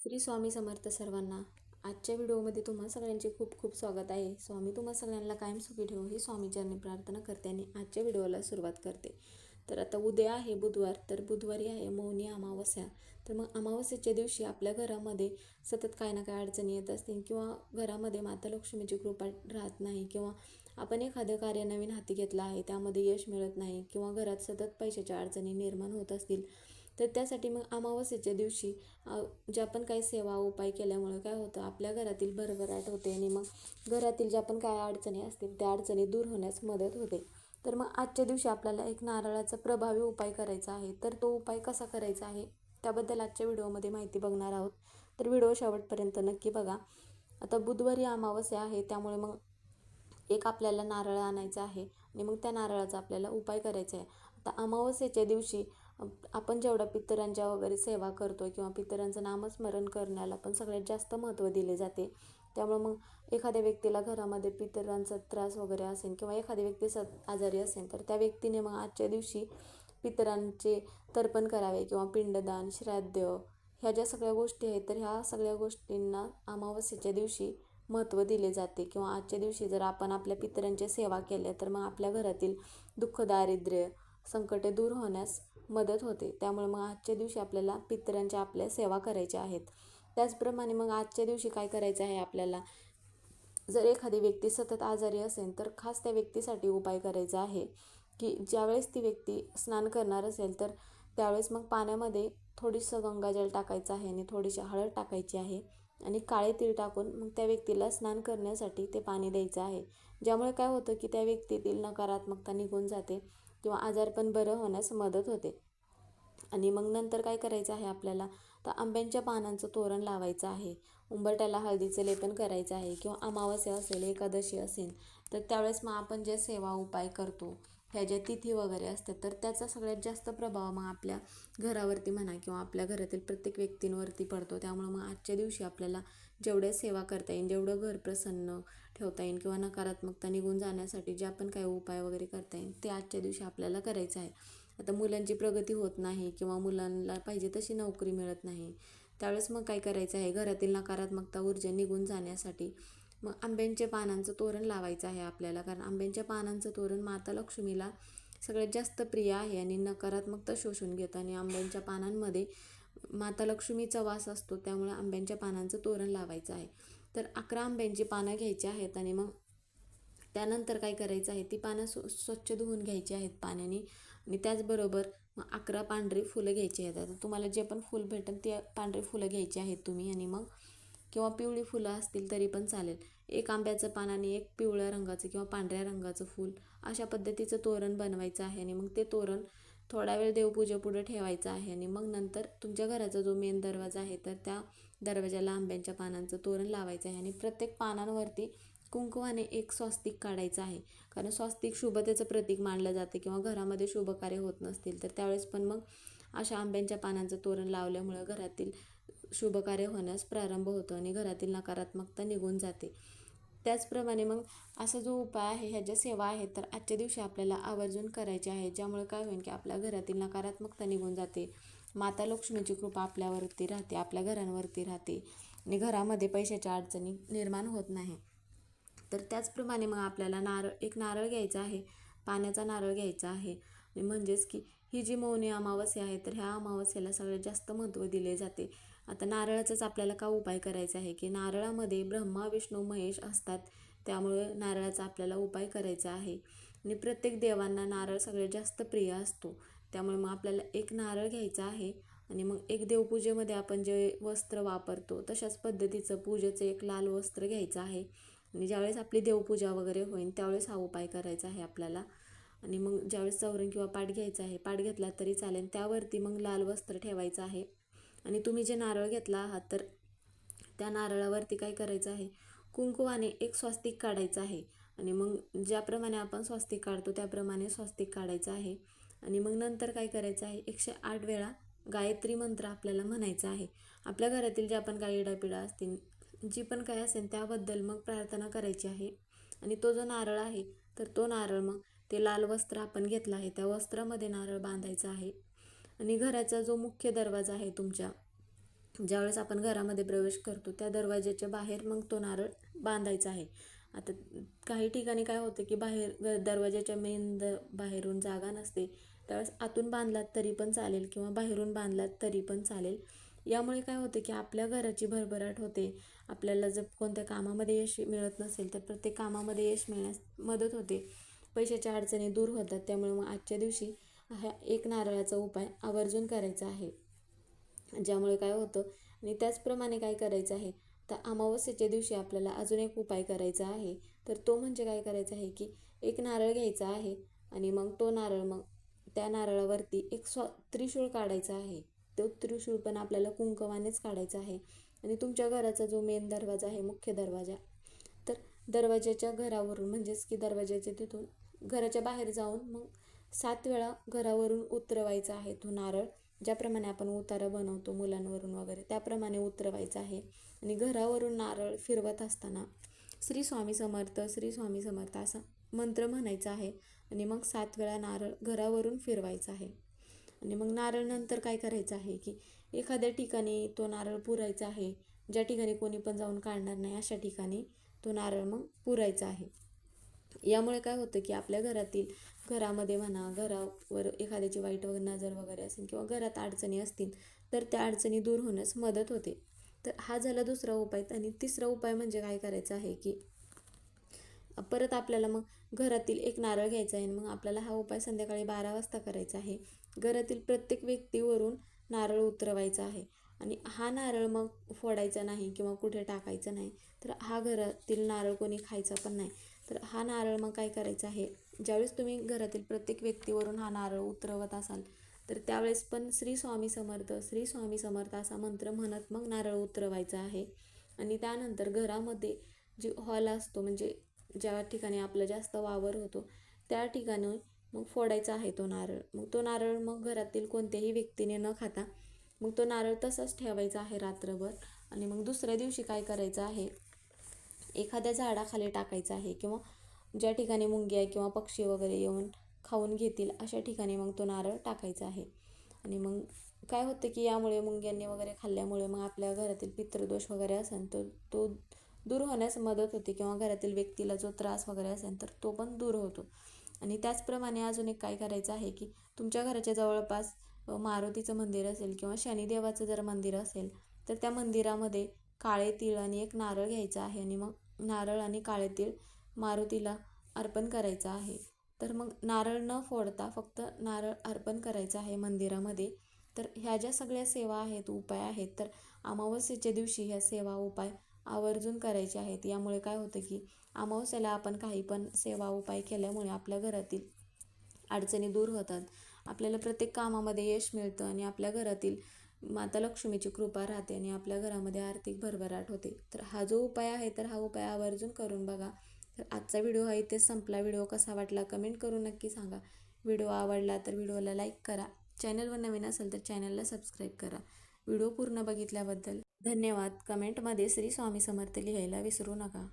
श्री स्वामी समर्थ सर्वांना आजच्या व्हिडिओमध्ये तुम्हा सगळ्यांचे खूप खूप स्वागत आहे. स्वामी तुम्हा सगळ्यांना कायम सुखी ठेवू ही स्वामीचरणी प्रार्थना करते आणि आजच्या व्हिडिओला सुरुवात करते. तर आता उद्या आहे बुधवार तर बुधवारी आहे मौनी अमावस्या. तर मग अमावस्येच्या दिवशी आपल्या घरामध्ये सतत काय ना काय अडचणी येत असतील किंवा घरामध्ये माता लक्ष्मीची कृपा राहत नाही किंवा आपण एखादं कार्य नवीन हाती घेतलं आहे त्यामध्ये यश मिळत नाही किंवा घरात सतत पैशाच्या अडचणी निर्माण होत असतील तर त्यासाठी मग अमावस्येच्या दिवशी ज्या पण काही सेवा उपाय केल्यामुळं काय होतं आपल्या घरातील भरभराट होते आणि मग घरातील ज्या पण काय अडचणी असतील त्या अडचणी दूर होण्यास मदत होते. तर मग आजच्या दिवशी आपल्याला एक नारळाचा प्रभावी उपाय करायचा आहे. तर तो उपाय कसा करायचा आहे त्याबद्दल आजच्या व्हिडिओमध्ये माहिती बघणार आहोत. तर व्हिडिओ शेवटपर्यंत नक्की बघा. आता बुधवारी अमावस्या आहे त्यामुळे मग एक आपल्याला नारळ आणायचं आहे आणि मग त्या नारळाचा आपल्याला उपाय करायचा आहे. आता अमावस्येच्या दिवशी आपण जेवढा पितरांच्या वगैरे सेवा करतो किंवा पितरांचं नामस्मरण करण्याला पण सगळ्यात जास्त महत्त्व दिले जाते. त्यामुळे मग एखाद्या व्यक्तीला घरामध्ये पितरांचा त्रास वगैरे असेल किंवा एखादी व्यक्ती स आजारी असेल तर त्या व्यक्तीने मग आजच्या दिवशी पितरांचे तर्पण करावे किंवा पिंडदान श्राद्ध ह्या ज्या सगळ्या गोष्टी आहेत तर ह्या सगळ्या गोष्टींना अमावस्येच्या दिवशी महत्त्व दिले जाते. किंवा आजच्या दिवशी जर आपण आपल्या पितरांची सेवा केल्या तर मग आपल्या घरातील दुःख दारिद्र्य संकटे दूर होण्यास मदत होते. त्यामुळे मग आजच्या दिवशी आपल्याला पितरांच्या आपल्या सेवा करायच्या आहेत. त्याचप्रमाणे मग आजच्या दिवशी काय करायचं आहे आपल्याला? जर एखादी व्यक्ती सतत आजारी असेल तर खास त्या व्यक्तीसाठी उपाय करायचा आहे की ज्यावेळेस ती व्यक्ती स्नान करणार असेल तर त्यावेळेस मग पाण्यामध्ये थोडीसं गंगाजल टाकायचं आहे आणि थोडीशी हळद टाकायची आहे आणि काळे तीळ टाकून मग त्या व्यक्तीला स्नान करण्यासाठी ते पाणी द्यायचं आहे. ज्यामुळे काय होतं की त्या व्यक्तीतील नकारात्मकता निघून जाते. किंवा आजारपण बरं होण्यास मदत होते. आणि मग नंतर काय करायचं आहे आपल्याला? तर आंब्यांच्या पानांचं तोरण लावायचं आहे. उंबरट्याला हळदीचं लेपन करायचं आहे किंवा अमावस्या असेल एकादशी असेल तर त्यावेळेस मग आपण जे सेवा उपाय करतो ह्या ज्या तिथी वगैरे असतात तर त्याचा सगळ्यात जास्त प्रभाव मग आपल्या घरावरती म्हणा किंवा आपल्या घरातील प्रत्येक व्यक्तींवरती पडतो. त्यामुळं मग आजच्या दिवशी आपल्याला जेवढ्या सेवा करता येईल जेवढं घर प्रसन्न ठेवता येईल किंवा नकारात्मकता निघून जाण्यासाठी जे आपण काही उपाय वगैरे करता येईल ते आजच्या दिवशी आपल्याला करायचं आहे. आता मुलांची प्रगती होत नाही किंवा मुलांना पाहिजे तशी नोकरी मिळत नाही त्यावेळेस मग काय करायचं आहे? घरातील नकारात्मकता ऊर्जा निघून जाण्यासाठी मग आंब्यांच्या पानांचं तोरण लावायचं आहे आपल्याला. कारण आंब्यांच्या पानांचं तोरण माता लक्ष्मीला सगळ्यात जास्त प्रिय आहे आणि नकारात्मकता शोषून घेतं आणि आंब्यांच्या पानांमध्ये माता लक्ष्मीचा वास असतो त्यामुळे आंब्यांच्या पानांचं तोरण लावायचं आहे. तर अकरा आंब्यांची पानं घ्यायची आहेत आणि मग त्यानंतर काय करायचं आहे ती पानं स्व स्वच्छ धुवून घ्यायची आहेत पाण्याने. आणि त्याचबरोबर मग अकरा पांढरी फुलं घ्यायची आहेत. आता तुम्हाला जे पण फुल भेटेल ते पांढरी फुलं घ्यायची आहेत तुम्ही आणि मग किंवा पिवळी फुलं असतील तरी पण चालेल. एक आंब्याचं पान आणि एक पिवळ्या रंगाचं किंवा पांढऱ्या रंगाचं फूल अशा पद्धतीचं तोरण बनवायचं आहे आणि मग ते तोरण थोडा वेळ देवपूजेपुढे ठेवायचं आहे आणि मग नंतर तुमच्या घराचा जो मेन दरवाजा आहे तर त्या दरवाजाला आंब्यांच्या पानांचं तोरण लावायचं आहे आणि प्रत्येक पानांवरती कुंकवाने एक स्वास्तिक काढायचं आहे. कारण स्वास्तिक शुभतेचं प्रतीक मानलं जाते किंवा घरामध्ये शुभकार्य होत नसतील तर त्यावेळेस पण मग अशा आंब्यांच्या पानांचं तोरण लावल्यामुळं घरातील शुभकार्य होण्यास प्रारंभ होतो आणि घरातील नकारात्मकता निघून जाते. त्याचप्रमाणे मग असा जो उपाय आहे ह्या ज्या सेवा आहेत तर आजच्या दिवशी आपल्याला आवर्जून करायची आहे. ज्यामुळे काय होईल की आपल्या घरातील नकारात्मकता निघून जाते. माता लक्ष्मीची कृपा आपल्यावरती राहते आपल्या घरांवरती राहते आणि घरामध्ये पैशाच्या अडचणी निर्माण होत नाही. तर त्याचप्रमाणे मग आपल्याला नारळ एक नारळ घ्यायचा आहे. पाण्याचा नारळ घ्यायचा आहे. म्हणजे म्हणजेच की ही जी मौनी अमावस्या आहे तर ह्या अमावस्येला सगळ्यात जास्त महत्त्व दिले जाते. आता नारळाचाच आपल्याला का उपाय करायचा आहे की नारळामध्ये ब्रह्मा विष्णू महेश असतात. त्यामुळे नारळाचा आपल्याला उपाय करायचा आहे. आणि प्रत्येक देवांना नारळ सगळ्यात जास्त प्रिय असतो. त्यामुळे मग आपल्याला एक नारळ घ्यायचा आहे आणि मग एक देवपूजेमध्ये आपण जे वस्त्र वापरतो तशाच पद्धतीचं पूजेचं एक लाल वस्त्र घ्यायचं आहे. आणि ज्यावेळेस आपली देवपूजा वगैरे होईल त्यावेळेस हा उपाय करायचा आहे आपल्याला. आणि मग ज्यावेळेस चौरण किंवा पाठ घ्यायचा आहे पाठ घेतला तरी चालेल. त्यावरती मग लाल वस्त्र ठेवायचं आहे. आणि तुम्ही जे नारळ घेतला आहात तर त्या नारळावरती काय करायचं आहे? कुंकुवाने एक स्वास्तिक काढायचं आहे. आणि मग ज्याप्रमाणे आपण स्वास्तिक काढतो त्याप्रमाणे स्वास्तिक काढायचं आहे. आणि मग नंतर काय करायचं आहे? एकशे आठ वेळा गायत्री मंत्र आपल्याला म्हणायचा आहे. आपल्या घरातील ज्या पण काही इडापिडा असतील जी पण काय असेल त्याबद्दल मग प्रार्थना करायची आहे. आणि तो जो नारळ आहे तर तो नारळ मग ते लाल वस्त्र आपण घेतलं आहे. त्या वस्त्रामध्ये नारळ बांधायचा आहे. आणि घराचा जो मुख्य दरवाजा आहे तुमच्या ज्यावेळेस आपण घरामध्ये प्रवेश करतो त्या दरवाज्याच्या बाहेर मग तो नारळ बांधायचा आहे. आता काही ठिकाणी काय होतं की बाहेर ग दरवाजाच्या मेन द बाहेरून जागा नसते त्यावेळेस आतून बांधलात तरी पण चालेल किंवा बाहेरून बांधलात तरी पण चालेल. यामुळे काय होतं की आपल्या घराची भरभराट होते. आपल्याला जर कोणत्या कामामध्ये यश मिळत नसेल तर प्रत्येक कामामध्ये यश मिळण्यास मदत होते. पैशाच्या अडचणी दूर होतात त्यामुळे मग आजच्या दिवशी हा एक नारळाचा उपाय आवर्जून करायचा आहे. ज्यामुळे काय होतं आणि त्याचप्रमाणे काय करायचं आहे तर अमावस्येच्या दिवशी आपल्याला अजून एक उपाय करायचा आहे. तर तो म्हणजे काय करायचा आहे की एक नारळ घ्यायचा आहे आणि मग तो नारळ मग त्या नारळावरती एक स्व त्रिशूळ काढायचा आहे. तो त्रिशूळ पण आपल्याला कुंकवानेच काढायचा आहे. आणि तुमच्या घराचा जो मेन दरवाजा आहे मुख्य दरवाजा तर दरवाजाच्या घरावरून म्हणजेच की दरवाजाच्या तिथून घराच्या बाहेर जाऊन मग सात वेळा घरावरून उतरवायचा आहे तो नारळ ज्याप्रमाणे आपण उतारा बनवतो मुलांवरून वगैरे त्याप्रमाणे उतरवायचा आहे. आणि घरावरून नारळ फिरवत असताना श्री स्वामी समर्थ श्री स्वामी समर्थ असा मंत्र म्हणायचा आहे. आणि मग सात वेळा नारळ घरावरून फिरवायचा आहे. आणि मग नारळ नंतर काय करायचं आहे की एखाद्या ठिकाणी तो नारळ पुरायचा आहे ज्या ठिकाणी कोणी पण जाऊन काढणार नाही अशा ठिकाणी तो नारळ मग पुरायचा आहे. यामुळे काय होतं की आपल्या घरातील घरामध्ये म्हणा घरावर एखाद्याची वाईट वगैरे नजर वगैरे असेल किंवा घरात अडचणी असतील तर त्या अडचणी दूर होण्यास मदत होते. तर हा झाला दुसरा उपाय. आणि तिसरा उपाय म्हणजे काय करायचा आहे की परत आपल्याला मग घरातील एक नारळ घ्यायचा आहे मग आपल्याला हा उपाय संध्याकाळी बारा वाजता करायचा आहे. घरातील प्रत्येक व्यक्तीवरून नारळ उतरवायचा आहे. आणि हा नारळ मग फोडायचा नाही किंवा कुठे टाकायचा नाही तर हा घरातील नारळ कोणी खायचा पण नाही. तर हा नारळ मग काय करायचा आहे? ज्यावेळेस तुम्ही घरातील प्रत्येक व्यक्तीवरून हा नारळ उतरवत असाल तर त्यावेळेस पण श्री स्वामी समर्थ श्री स्वामी समर्थ असा मंत्र म्हणत मग नारळ उतरवायचा आहे. आणि त्यानंतर घरामध्ये जी हॉल असतो म्हणजे ज्या ठिकाणी आपला जास्त वावर होतो त्या ठिकाणी मग फोडायचा आहे तो नारळ. मग तो नारळ मग घरातील कोणत्याही व्यक्तीने न खाता मग तो नारळ तसाच ठेवायचा आहे रात्रभर. आणि मग दुसऱ्या दिवशी काय करायचं आहे? एखाद्या झाडाखाली टाकायचं आहे किंवा ज्या ठिकाणी मुंग्या किंवा पक्षी वगैरे येऊन खाऊन घेतील अशा ठिकाणी मग तो नारळ टाकायचा आहे. आणि मग काय होतं की यामुळे मुंग्यांनी वगैरे खाल्ल्यामुळे मग आपल्या घरातील पितृदोष वगैरे असेल तर तो दूर होण्यास मदत होते किंवा घरातील व्यक्तीला जो त्रास वगैरे असेल तर तो पण दूर होतो. आणि त्याचप्रमाणे अजून एक काय करायचं आहे की तुमच्या घराच्या जवळपास मारुतीचं मंदिर असेल किंवा शनिदेवाचं जर मंदिर असेल तर त्या मंदिरामध्ये काळे तीळ आणि एक नारळ घ्यायचा आहे आणि मग नारळ आणि काळे तीळ मारुतीला अर्पण करायचं आहे. तर मग नारळ न फोडता फक्त नारळ अर्पण करायचं आहे मंदिरामध्ये. तर ह्या ज्या सगळ्या सेवा आहेत उपाय आहेत तर अमावस्येच्या दिवशी ह्या सेवा उपाय आवर्जून करायचे आहेत. यामुळे काय होतं की अमावस्याला आपण काही पण सेवा उपाय केल्यामुळे आपल्या घरातील अडचणी दूर होतात. आपल्याला प्रत्येक कामामध्ये यश मिळतं आणि आपल्या घरातील माता लक्ष्मीची कृपा राहते आणि आपल्या घरामध्ये आर्थिक भरभराट होते. तर हा जो उपाय आहे तर हा उपाय आवर्जून करून बघा. तर आजचा व्हिडिओ हा इथेच संपला. व्हिडिओ कसा वाटला कमेंट करून नक्की सांगा. व्हिडिओ आवडला तर व्हिडिओला लाईक करा. चॅनलवर नवीन असेल तर चॅनलला सबस्क्राईब करा. व्हिडिओ पूर्ण बघितल्याबद्दल धन्यवाद. कमेंटमध्ये श्री स्वामी समर्थ लिहायला विसरू नका.